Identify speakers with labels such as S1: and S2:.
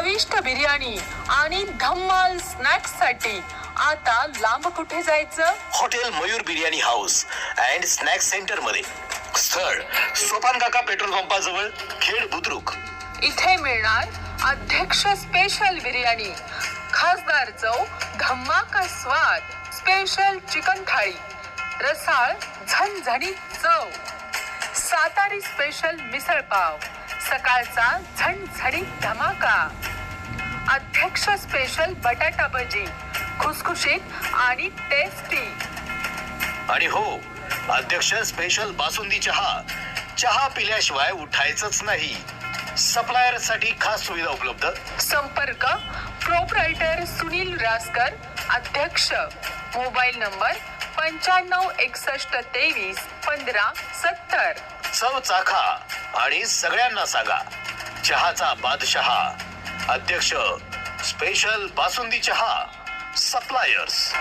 S1: चविष्ट बिर्याणी आणि धम्माल स्नॅक्ससाठी आता लांब कुठे जायचं?
S2: Hotel Mayur biryani house and snack सेंटरमध्ये स्थळ सोपान काका पेट्रोल पंपाजवळ खेड बुद्रुक.
S1: इथे मिळणार अध्यक्ष स्पेशल बिर्याणी. खासदार चव धम्माका स्वाद स्पेशल चिकन थाळी. रसाळ झणझणीत चव. सातारी स्पेशल मिसळ पाव. सकाळचा झणझणीत धमाका. अध्यक्ष स्पेशल बटाटा भजी खुसखुशीत आणि टेस्टी
S2: आणि हो अध्यक्ष स्पेशल बासुंदी चहा. चहा पिल्याशिवाय उठायचंच नाही. सप्लायरसाठी खास सुविधा उपलब्ध?
S1: संपर्क प्रोप्रायटर सुनील रासकर अध्यक्ष. मोबाईल नंबर पंच्याण्णव एकसष्ट तेवीस पंधरा सत्तर.
S2: चव चाखा आणि सगळ्यांना सांगा. चहाचा बादशहा. अध्यक्ष स्पेशल बासुंदी चहा सप्लायर्स.